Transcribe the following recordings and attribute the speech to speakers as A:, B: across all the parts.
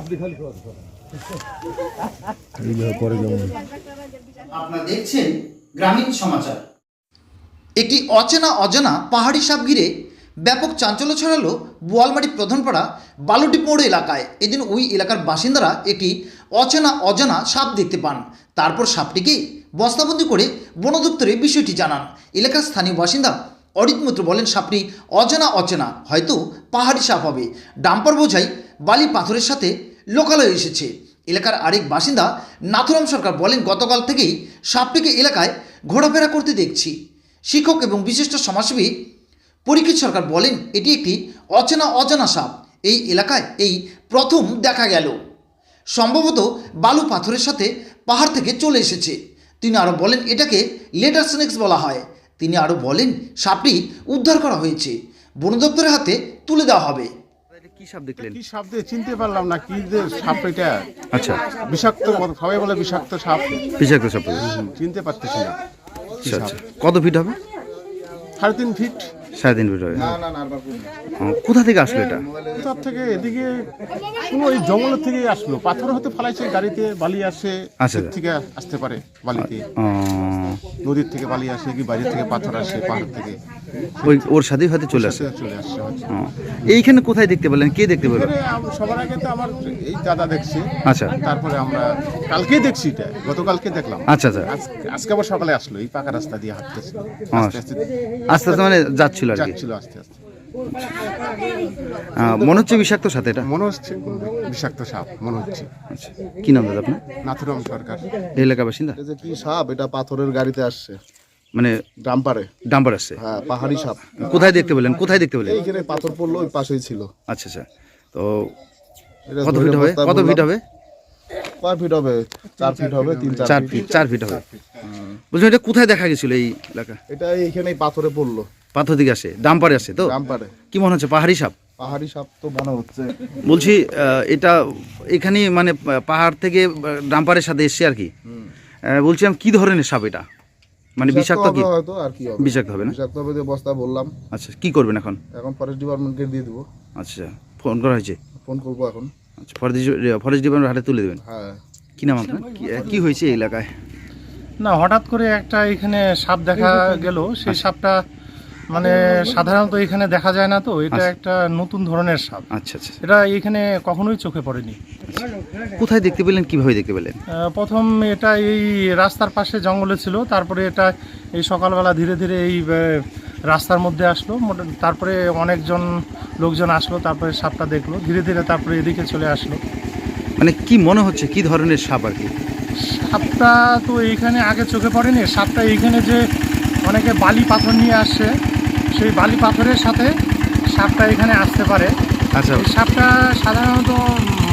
A: আপনি খালি
B: আপনারা দেখছেন গ্রামীণ সমাচার। একটি অচেনা অজানা পাহাড়ি সাপ ঘিরে ব্যাপক চাঞ্চল্য ছড়ালো বোয়ালমারি প্রধানপাড়া বালুটি মোড় এলাকায়। এদিন ওই এলাকার বাসিন্দারা একটি অচেনা অজানা সাপ দেখতে পান। তারপর সাপটিকে বস্তাবন্দি করে বন দপ্তরে বিষয়টি জানান। এলাকার স্থানীয় বাসিন্দা অরিত মিত্র বলেন, সাপটি অজানা অচেনা, হয়তো পাহাড়ি সাপ হবে। ডাম্পার বোঝাই, বালি পাথরের সাথে লোকালয়ে এসেছে। এলাকার আরেক বাসিন্দা নাথুরাম সরকার বলেন, গতকাল থেকেই সাপটিকে এলাকায় ঘোরাফেরা করতে দেখছি। শিক্ষক এবং বিশিষ্ট সমাজসেবী পরীক্ষিত সরকার বলেন, এটি একটি অচেনা অজানা সাপ। এই এলাকায় এই প্রথম দেখা গেল। সম্ভবত বালু পাথরের সাথে পাহাড় থেকে চলে এসেছে। তিনি আরও বলেন, এটাকে লেটার স্নেক্স বলা হয়। তিনি আরও বলেন সাপটি উদ্ধার করা হয়েছে। বন দপ্তরের হাতে তুলে দেওয়া হবে।
C: কি সাপ দেখলেন?
A: কি সাপ দিয়ে চিনতে পারলাম না কি যে সাপ এটা?
C: আচ্ছা।
A: বিষাক্ত সবাই বলে বিষাক্ত সাপ।
C: বিষাক্ত সাপ
A: চিনতে পারতেছি না
C: আচ্ছা? আচ্ছা। কত ফিট হবে?
A: সাড়ে তিন ফিট
C: সাড়ে তিন ফিট হবে কোথা থেকে আসলো এটা?
A: তার থেকে? এদিকে কোনো ওই জঙ্গলের থেকে আসলো। পাথর হতে ফেলাইছে গাড়িতে বালি আসে
C: আচ্ছা।
A: থেকে আসতে পারে বালিতে। নদীর থেকে বালি আসে কি বাড়ির থেকে পাথর আসে পাহাড় থেকে।
C: ওই ওর সাথেই হয়তো চলে আসে?
A: চলে।
C: ও, এইখানে কোথায় দেখতে পেলেন? কে দেখতে পেলেন
A: সবার আগে তো আমার এই দাদা দেখছি।
C: আচ্ছা।
A: তারপরে আমরা কালকেই দেখছি এটা গতকালকে দেখলাম।
C: আচ্ছা আচ্ছা।
A: আজকে- আজকে আবার সকালে আসলো এই পাকা রাস্তা দিয়ে হাঁটতেছে। আস্তে আস্তে
C: আস্তে আস্তে মানে যাচ্ছিল? আর কি।
A: যাচ্ছিল আস্তে আস্তে।
C: মনে হচ্ছে বিষাক্ত সাথে এটা?
A: মনে হচ্ছে বিষাক্ত সাপ মনে হচ্ছে।
C: আচ্ছা। কি নাম দাদা আপনার?
A: নাথুরাম সরকার।
C: এই এলাকার বাসিন্দা?
D: এটা যে কি সাপ এটা পাথরের গাড়িতে আসছে।
C: মানে
D: ডাম্পারে।
C: ডাম্পার আসছে?
D: হ্যাঁ পাহাড়ি সাপ।
C: কোথায় দেখতে পেলেন? কোথায় দেখতে পেলেন?
D: এইখানে পাথর পড়ল ওই পাশেই ছিল।
C: আচ্ছা আচ্ছা। তো কত ফিট হবে? কত ফিট হবে?
D: কয় ফিট হবে চার ফিট হবে তিন
C: চার ফিট চার ফিট হবে। বলছি এটা কোথায় দেখা গেছিল এই এলাকা?
D: এটা এইখানেই পাথরে পড়ল।
C: পাথর দিকে আসে ডাম্পারে আসে তো?
D: ডাম্পারে
C: কি মনে হচ্ছে পাহাড়ি সাপ?
D: পাহাড়ি সাপ তো মনে হচ্ছে।
C: বলছি এটা এখানে মানে পাহাড় থেকে ডাম্পারের সাথে এসছে আর কি। বলছিলাম কি ধরনের সাপ এটা? মানে বিষাক্ত কি?
D: হয়তো আর কি হবে।
C: বিষাক্ত হবে না?
D: বিষাক্ত হবে যে বস্তা বললাম।
C: আচ্ছা কি করবেন এখন?
D: এখন ফরেস্ট ডিপার্টমেন্টকে দিয়ে দেবো।
C: আচ্ছা ফোন করা হয়েছে?
D: ফোন করব এখন।
C: আচ্ছা ফরেস্ট ফরেস্ট ডিপার্টমেন্ট হাতে তুলে দেবেন?
D: হ্যাঁ।
C: কি নাম আপনার? কি- কি হয়েছে এই এলাকায়?
E: না হঠাৎ করে একটা এখানে সাপ দেখা গেল। সেই সাপটা মানে সাধারণত এখানে দেখা যায় না তো এটা
C: আচ্ছা।
E: একটা নতুন ধরনের সাপ
C: আচ্ছা আচ্ছা।
E: এটা এখানে কখনোই চোখে পড়েনি।
C: কোথায় দেখতে পেলেন কীভাবে দেখতে পেলেন?
E: প্রথম এটা এই রাস্তার পাশে জঙ্গলে ছিল তারপরে এটা এই সকালবেলা ধীরে ধীরে এই রাস্তার মধ্যে আসলো। তারপরে অনেকজন লোকজন আসলো তারপরে সাপটা দেখল। ধীরে ধীরে তারপরে এদিকে চলে আসলো।
C: মানে কি মনে হচ্ছে কি ধরনের সাপ আর কি?
E: সাপটা তো এইখানে আগে চোখে পড়েনি। সাপটা এইখানে যে অনেকে বালি পাথর নিয়ে আসছে সেই বালি পাথরের সাথে সাপটা এখানে আসতে পারে।
C: আচ্ছা।
E: সাপটা সাধারণত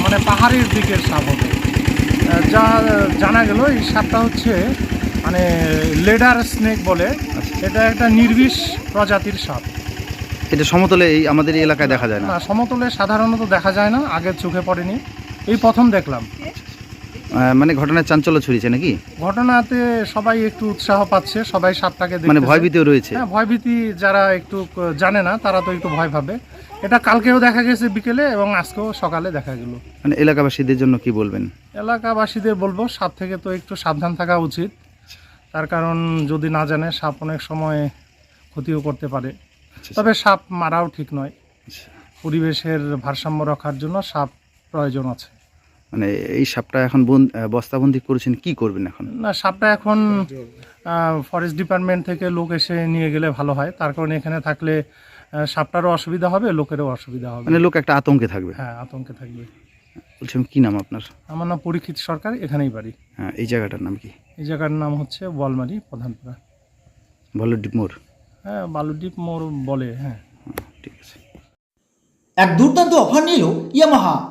E: মানে পাহাড়ের দিকের সাপ হবে। যা জানা গেল এই সাপটা হচ্ছে মানে লেডার স্নেক বলে। এটা একটা নির্বিষ প্রজাতির সাপ।
C: এটা সমতলে এই আমাদের এই এলাকায় দেখা যায় না
E: সমতলে সাধারণত দেখা যায় না আগে চোখে পড়েনি। এই প্রথম দেখলাম।
C: মানে ঘটনার চাঞ্চল্য ছড়িয়েছে নাকি?
E: ঘটনাতে সবাই একটু উৎসাহ পাচ্ছে সবাই সাপটাকে
C: মানে। ভয়ভীতিও রয়েছে।
E: হ্যাঁ ভয়ভীতি যারা একটু জানে না তারা তো একটু ভয় পাবে এটা কালকেও দেখা গেছে বিকেলে এবং আজকেও সকালে দেখা গেল।
C: মানে এলাকাবাসীদের জন্য কি বলবেন?
E: এলাকাবাসীদের বলব সাপ থেকে তো একটু সাবধান থাকা উচিত। তার কারণ যদি না জানে সাপ অনেক সময় ক্ষতিও করতে পারে। তবে সাপ মারাও ঠিক নয়। পরিবেশের ভারসাম্য রক্ষার জন্য সাপ প্রয়োজন আছে।
C: মানে এই সাপটা এখন বন- বস্তাবন্দি করেছেন কি করবেন এখন?
E: না সাপটা এখন ফরেস্ট ডিপার্টমেন্ট থেকে লোক এসে নিয়ে গেলে ভালো হয়। তার কারণে এখানে থাকলে সাপটারও অসুবিধা হবে লোকেরও অসুবিধা হবে।
C: মানে লোক একটা আতঙ্কে থাকবে?
E: হ্যাঁ আতঙ্কে থাকবে।
C: বলছিলাম কি নাম আপনার?
E: আমার নাম পরীক্ষিত সরকার এখানেই বাড়ি।
C: হ্যাঁ এই জায়গাটার নাম কি?
E: এই জায়গার নাম হচ্ছে বলমারি প্রধানপুরা
C: বলো ডিপমোর
E: হ্যাঁ বালুদ্বীপ মোড় বলে হ্যাঁ।
C: ঠিক আছে।
B: এক দুর্দান্ত অফার নিল ইয়ামাহা।